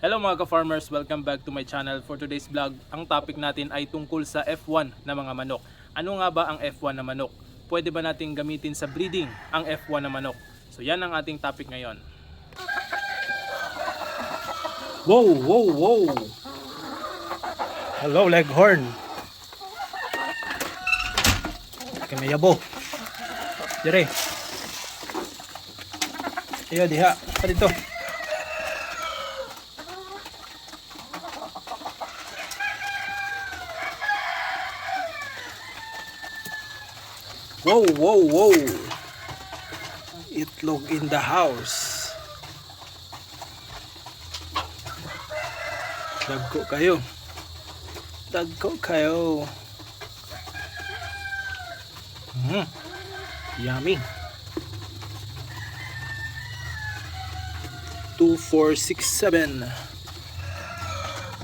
Hello mga ka-farmers, welcome back to my channel. For today's vlog, ang topic natin ay tungkol sa F1 na mga manok. Ano nga ba ang F1 na manok? Pwede ba nating gamitin sa breeding ang F1 na manok? So yan ang ating topic ngayon. Wow, wow, wow! Hello Leghorn! Kami yabo. Dire. Iyo diha. Pa dito. Wow, wow, wow. Itlog in the house. Dagko kayo. Dagko kayo. Mm. Yummy. 2467.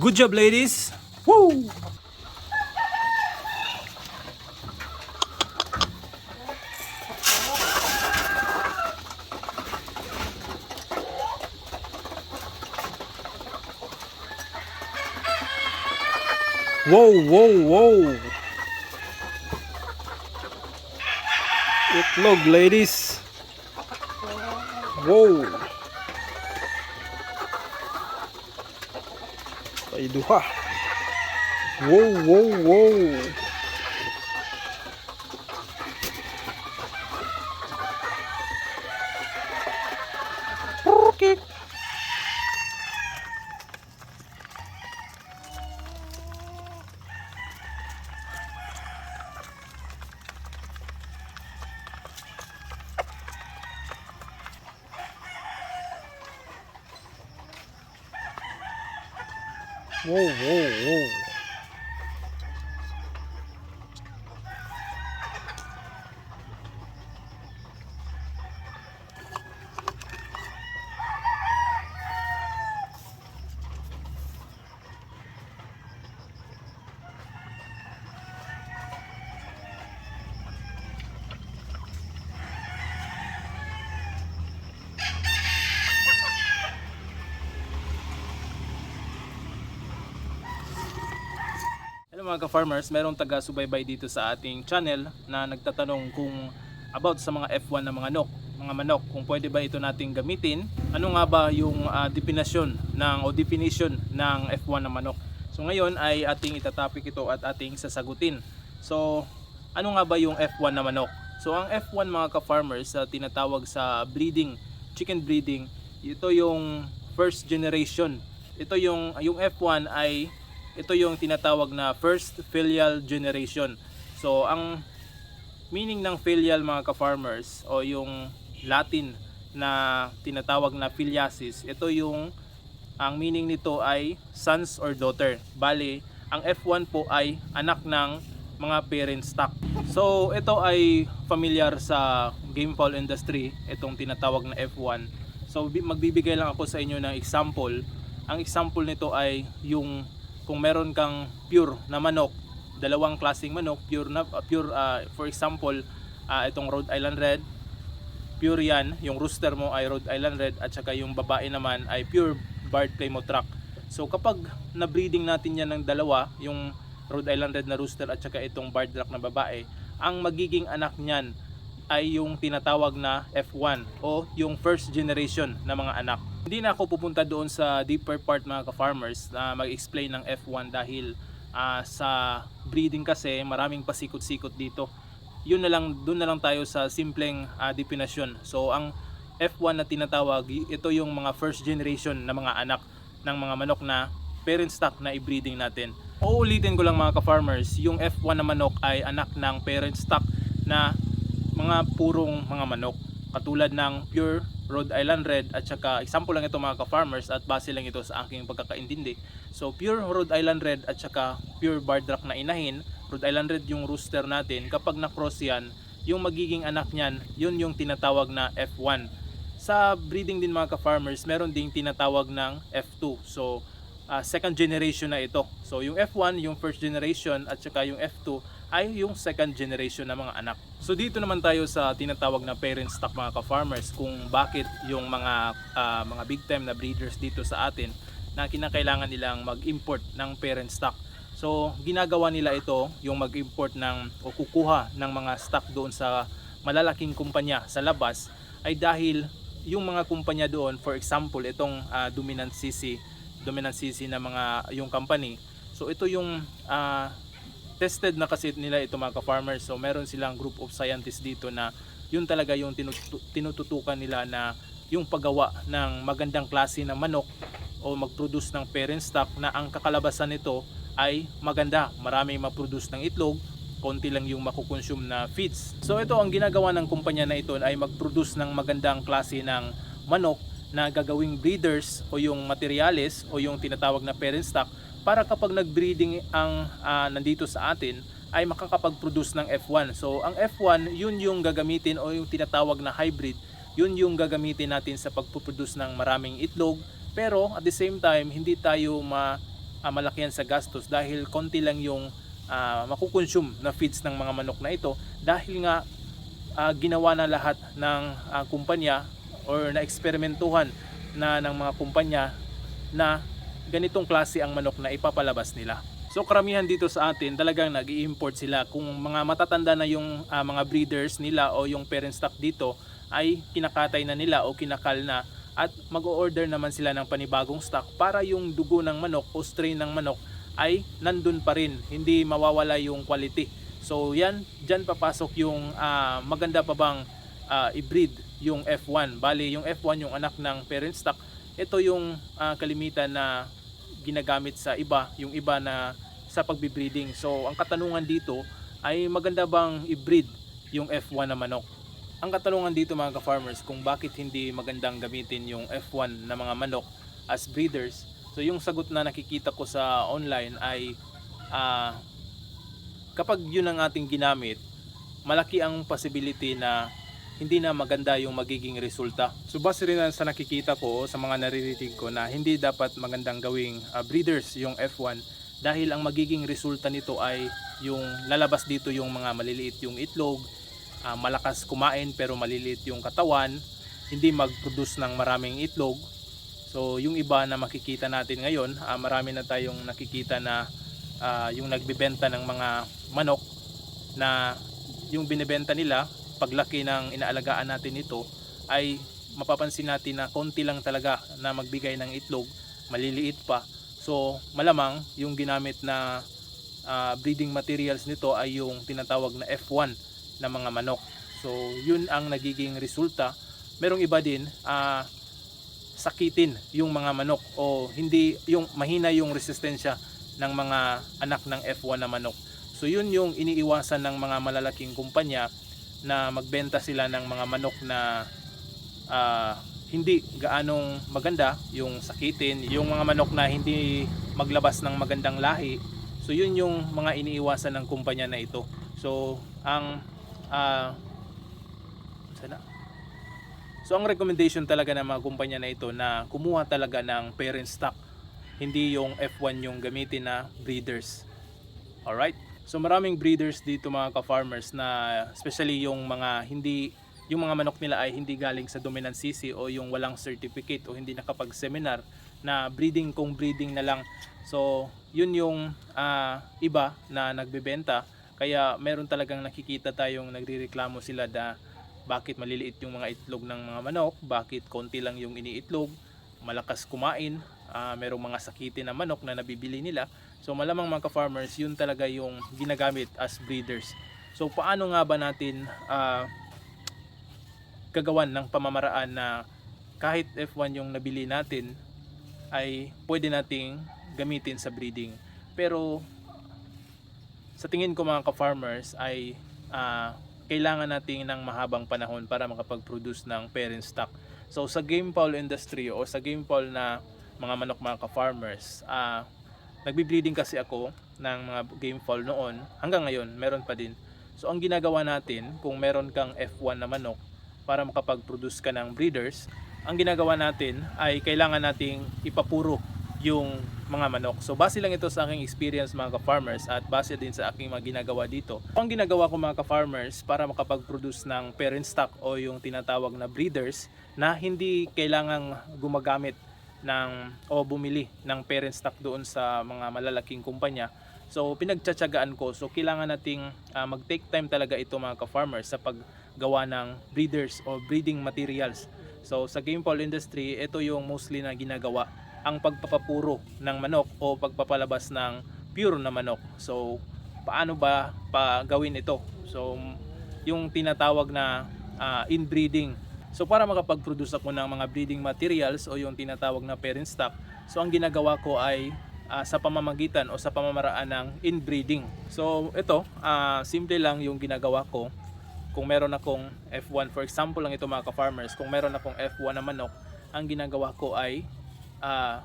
Good job, ladies. Woo! Wow, whoa, wow. Itlog, ladies. Duha. Wow, wow, wow. Wow, wow, wow. Mga ka-farmers, merong taga-subaybay dito sa ating channel na nagtatanong kung about sa mga F1 na mga manok, mga manok, kung pwede ba ito nating gamitin. Ano nga ba yung ah, definition ng o definition ng F1 na manok? So ngayon ay ating itatapik ito at ating sasagutin. So ano nga ba yung F1 na manok? So ang F1 mga ka-farmers sa tinatawag sa breeding, chicken breeding, ito yung first generation. Ito yung yung F1 ay ito yung tinatawag na first filial generation. So ang meaning ng filial mga ka-farmers o yung Latin na tinatawag na filiasis, ito yung ang meaning nito ay sons or daughter. Bali, ang F1 po ay anak ng mga parent stock. So ito ay familiar sa game industry, itong tinatawag na F1. So bi- magbibigay lang ako sa inyo ng example. Ang example nito ay yung kung meron kang pure na manok, dalawang klaseng manok, pure na uh, pure uh, for example, uh, itong Rhode Island Red, pure yan, yung rooster mo ay Rhode Island Red at saka yung babae naman ay pure Barred Plymouth Rock. So kapag na-breeding natin yan ng dalawa, yung Rhode Island Red na rooster at saka itong Barred Rock na babae, ang magiging anak niyan ay yung tinatawag na F1 o yung first generation na mga anak. Hindi na ako pupunta doon sa deeper part mga ka-farmers na mag-explain ng F1 dahil ah, sa breeding kasi maraming pasikot-sikot dito. Yun na lang, doon na lang tayo sa simpleng ah, definasyon. So ang F1 na tinatawag, ito yung mga first generation na mga anak ng mga manok na parent stock na i-breeding natin. Uulitin ko lang mga ka-farmers, yung F1 na manok ay anak ng parent stock na mga purong mga manok katulad ng pure Rhode Island Red at saka example lang ito mga ka-farmers at base lang ito sa aking pagkakaintindi. So pure Rhode Island Red at saka pure Bardrack na inahin, Rhode Island Red yung rooster natin, kapag na-cross yan, yung magiging anak niyan, yun yung tinatawag na F1. Sa breeding din mga ka-farmers, meron ding tinatawag ng F2. So ah, second generation na ito. So yung F1, yung first generation at saka yung F2 ay yung second generation na mga anak. So dito naman tayo sa tinatawag na parent stock mga ka-farmers kung bakit yung mga ah, mga big time na breeders dito sa atin na kinakailangan nilang mag-import ng parent stock. So, ginagawa nila ito, yung mag-import ng o kukuha ng mga stock doon sa malalaking kumpanya sa labas ay dahil yung mga kumpanya doon, for example, itong ah, dominant CC, dominant CC na mga yung company. So, ito yung ah, tested na kasi nila ito mga ka-farmers. So, meron silang group of scientists dito na yun talaga yung tinutu- tinututukan nila na yung paggawa ng magandang klase ng manok o mag-produce ng parent stock na ang kakalabasan nito ay maganda. Marami ma-produce ng itlog, konti lang yung makukonsume na feeds. So ito ang ginagawa ng kumpanya na ito ay mag-produce ng magandang klase ng manok na gagawing breeders o yung materials o yung tinatawag na parent stock para kapag nag-breeding ang ah, nandito sa atin ay makakapag-produce ng F1. So ang F1, yun yung gagamitin o yung tinatawag na hybrid, yun yung gagamitin natin sa pagpuproduce ng maraming itlog. Pero at the same time, hindi tayo ma ah, malakihan sa gastos dahil konti lang yung ah, makukonsume na feeds ng mga manok na ito dahil nga ah, ginawa na lahat ng ah, kumpanya or na eksperimentuhan na ng mga kumpanya na ganitong klase ang manok na ipapalabas nila. So karamihan dito sa atin talagang nag import sila kung mga matatanda na yung ah, mga breeders nila o yung parent stock dito ay kinakatay na nila o kinakal na at mag-order naman sila ng panibagong stock para yung dugo ng manok o strain ng manok ay nandun pa rin, hindi mawawala yung quality. So yan, dyan papasok yung ah, maganda pa bang ah, i-breed yung F1. Bali, yung F1 yung anak ng parent stock. Ito yung ah, kalimitan na ginagamit sa iba, yung iba na sa pagbi-breeding. So ang katanungan dito ay maganda bang i-breed yung F1 na manok? Ang katanungan dito mga ka-farmers kung bakit hindi magandang gamitin yung F1 na mga manok as breeders. So yung sagot na nakikita ko sa online ay ah, kapag yun ang ating ginamit, malaki ang possibility na hindi na maganda yung magiging resulta. So base rin sa nakikita ko sa mga naririnig ko na hindi dapat magandang gawing ah, breeders yung F1 dahil ang magiging resulta nito ay yung lalabas dito yung mga maliliit yung itlog, ah, malakas kumain pero maliliit yung katawan, hindi mag-produce ng maraming itlog. So yung iba na makikita natin ngayon, ah, marami na tayong nakikita na ah, yung nagbebenta ng mga manok na yung binebenta nila paglaki ng inaalagaan natin ito ay mapapansin natin na konti lang talaga na magbigay ng itlog, maliliit pa. So malamang yung ginamit na ah, breeding materials nito ay yung tinatawag na F1 na mga manok. So yun ang nagiging resulta. Merong iba din ah, sakitin yung mga manok o hindi yung mahina yung resistensya ng mga anak ng F1 na manok. So yun yung iniiwasan ng mga malalaking kumpanya na magbenta sila ng mga manok na ah, hindi gaanong maganda yung sakitin, yung mga manok na hindi maglabas ng magandang lahi. So yun yung mga iniiwasan ng kumpanya na ito. So ang ah, sana So ang recommendation talaga ng mga kumpanya na ito na kumuha talaga ng parent stock, hindi yung F1 yung gamitin na breeders. Alright? So maraming breeders dito mga ka-farmers na especially yung mga hindi yung mga manok nila ay hindi galing sa dominant CC o yung walang certificate o hindi nakapag-seminar na breeding kung breeding na lang. So yun yung ah, iba na nagbebenta kaya meron talagang nakikita tayong nagrireklamo sila na bakit maliliit yung mga itlog ng mga manok, bakit konti lang yung iniitlog, malakas kumain, ah, merong mga sakitin na manok na nabibili nila. So malamang mga ka-farmers, yun talaga yung ginagamit as breeders. So paano nga ba natin ah, gagawan ng pamamaraan na kahit F1 yung nabili natin ay pwede nating gamitin sa breeding. Pero sa tingin ko mga ka-farmers ay ah, kailangan natin ng mahabang panahon para makapag-produce ng parent stock. So sa game industry o sa game na mga manok mga ka-farmers, ah nagbi-breeding kasi ako ng mga game fowl noon hanggang ngayon meron pa din. So ang ginagawa natin kung meron kang F1 na manok para makapag-produce ka ng breeders, ang ginagawa natin ay kailangan nating ipapuro yung mga manok. So base lang ito sa aking experience mga ka-farmers at base din sa aking mga ginagawa dito. Ang ginagawa ko mga ka-farmers para makapag-produce ng parent stock o yung tinatawag na breeders na hindi kailangang gumagamit ng o bumili ng parent stock doon sa mga malalaking kumpanya. So pinagtsatsagaan ko. So kailangan nating ah, mag-take time talaga ito mga ka-farmers sa paggawa ng breeders o breeding materials. So sa game fowl industry, ito yung mostly na ginagawa ang pagpapapuro ng manok o pagpapalabas ng pure na manok. So paano ba pa gawin ito? So yung tinatawag na ah, inbreeding. So para makapag-produce ako ng mga breeding materials o yung tinatawag na parent stock, so ang ginagawa ko ay ah, sa pamamagitan o sa pamamaraan ng inbreeding. So ito, ah, simple lang yung ginagawa ko. Kung meron akong F1, for example lang ito mga ka-farmers, kung meron akong F1 na manok, ang ginagawa ko ay ah,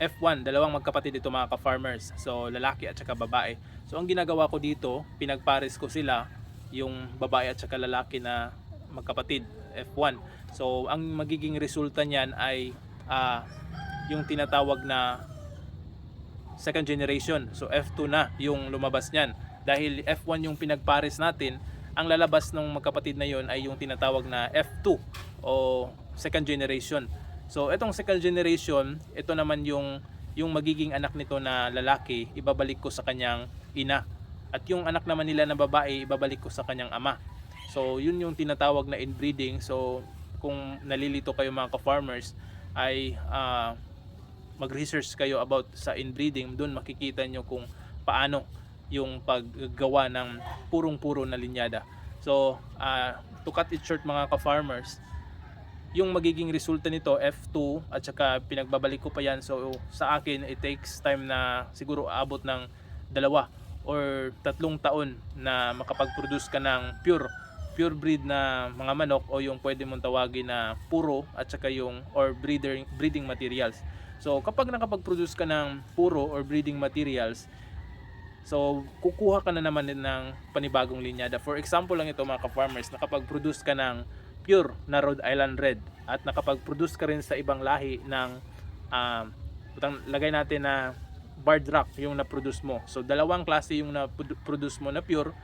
F1, dalawang magkapatid ito mga ka-farmers. So lalaki at saka babae. So ang ginagawa ko dito, pinagpares ko sila yung babae at saka lalaki na magkapatid F1. So ang magiging resulta niyan ay ah, yung tinatawag na second generation. So F2 na yung lumabas niyan. Dahil F1 yung pinagpares natin, ang lalabas ng magkapatid na yon ay yung tinatawag na F2 o second generation. So itong second generation, ito naman yung yung magiging anak nito na lalaki, ibabalik ko sa kanyang ina. At yung anak naman nila na babae, ibabalik ko sa kanyang ama. So yun yung tinatawag na inbreeding. So kung nalilito kayo mga ka-farmers ay ah, mag-research kayo about sa inbreeding, doon makikita nyo kung paano yung paggawa ng purong-puro na linyada. So, ah, to cut it short mga ka-farmers, yung magiging resulta nito F2 at saka pinagbabalik ko pa yan so sa akin it takes time na siguro aabot ng dalawa or tatlong taon na makapag-produce ka ng pure pure breed na mga manok o yung pwede mong tawagin na puro at saka yung or breeder, breeding materials. So kapag nakapag-produce ka ng puro or breeding materials, so kukuha ka na naman ng panibagong linyada. For example lang ito mga ka-farmers, nakapag-produce ka ng pure na Rhode Island Red at nakapag-produce ka rin sa ibang lahi ng utang- lagay natin na barred rock yung na-produce mo. So dalawang klase yung na-produce mo na pure,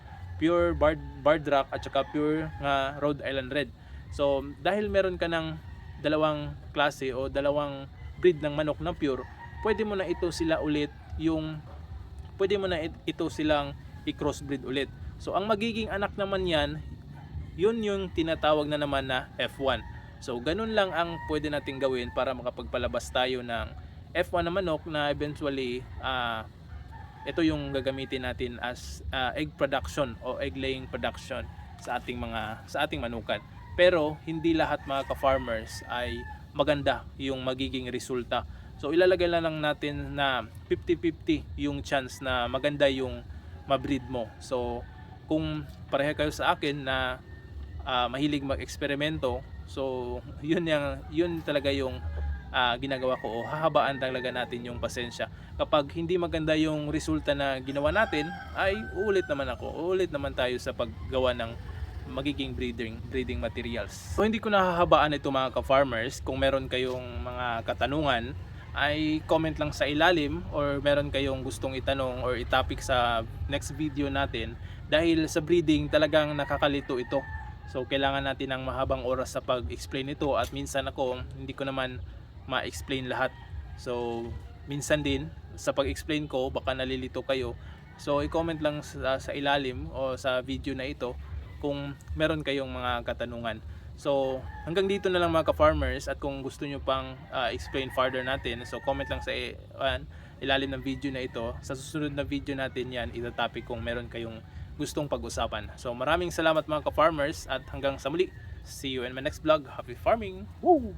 pure barred, barred rock at saka pure nga Rhode Island Red. So dahil meron ka ng dalawang klase o dalawang breed ng manok na pure, pwede mo na ito sila ulit yung pwede mo na it- ito silang i-crossbreed ulit. So ang magiging anak naman yan, yun yung tinatawag na naman na F1. So ganun lang ang pwede nating gawin para makapagpalabas tayo ng F1 na manok na eventually ah, ito yung gagamitin natin as ah, egg production o egg laying production sa ating mga sa ating manukan. Pero hindi lahat mga ka-farmers ay maganda yung magiging resulta. So ilalagay na lang natin na 50-50 yung chance na maganda yung ma-breed mo. So kung pareha kayo sa akin na ah, mahilig mag-eksperimento, so yun yung yun talaga yung ah, ginagawa ko o hahabaan talaga natin yung pasensya. Kapag hindi maganda yung resulta na ginawa natin, ay uulit naman ako. Uulit naman tayo sa paggawa ng magiging breeding breeding materials. So hindi ko nahahabaan ito mga ka-farmers. Kung meron kayong mga katanungan, ay comment lang sa ilalim or meron kayong gustong itanong or itopic sa next video natin dahil sa breeding talagang nakakalito ito. So kailangan natin ng mahabang oras sa pag-explain ito at minsan ako hindi ko naman ma-explain lahat. So minsan din sa pag-explain ko baka nalilito kayo. So i-comment lang sa, sa ilalim o sa video na ito kung meron kayong mga katanungan. So hanggang dito na lang mga ka-farmers at kung gusto nyo pang ah, explain further natin, so comment lang sa an, ilalim ng video na ito. Sa susunod na video natin yan, itatopic kung meron kayong gustong pag-usapan. So maraming salamat mga ka-farmers at hanggang sa muli. See you in my next vlog. Happy farming! Woo!